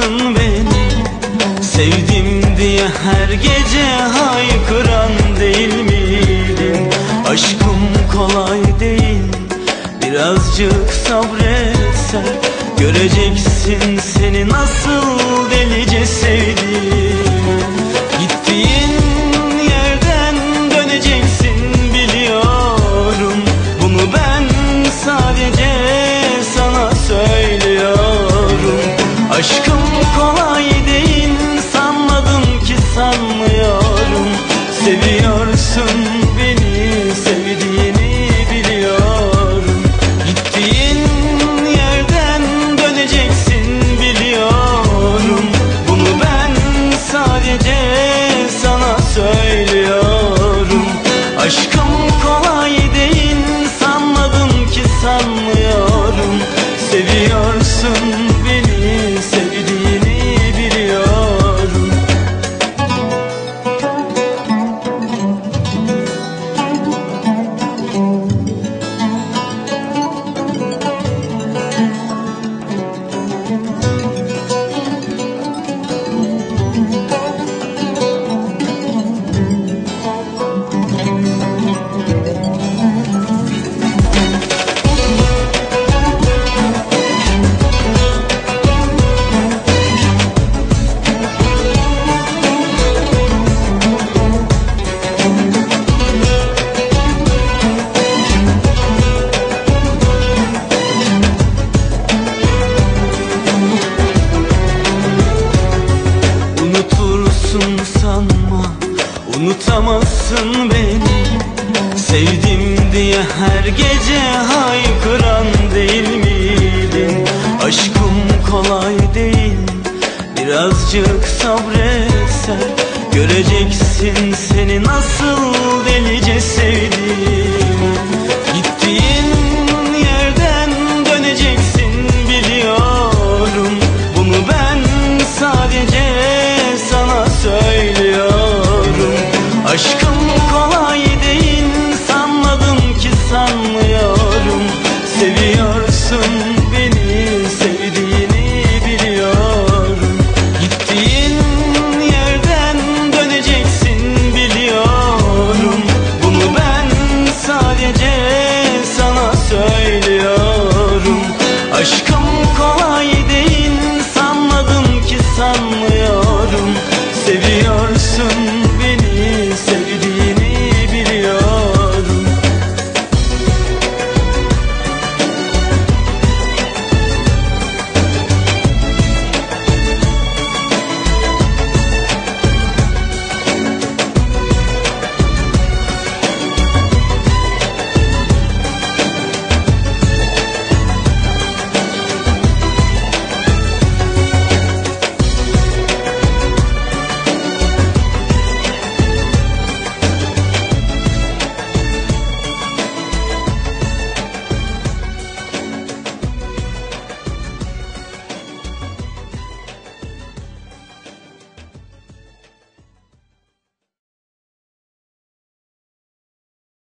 Unutamazsın beni Sevdim diye her gece haykıran değil miydin Aşkım kolay değil Birazcık sabretsen Göreceksin seni nasıl delice sevdim Seviyorsun Unutamazsın beni. Sevdim diye her gece haykıran değil miydin Aşkım kolay değil. Birazcık sabretsen Göreceksin seni nasıl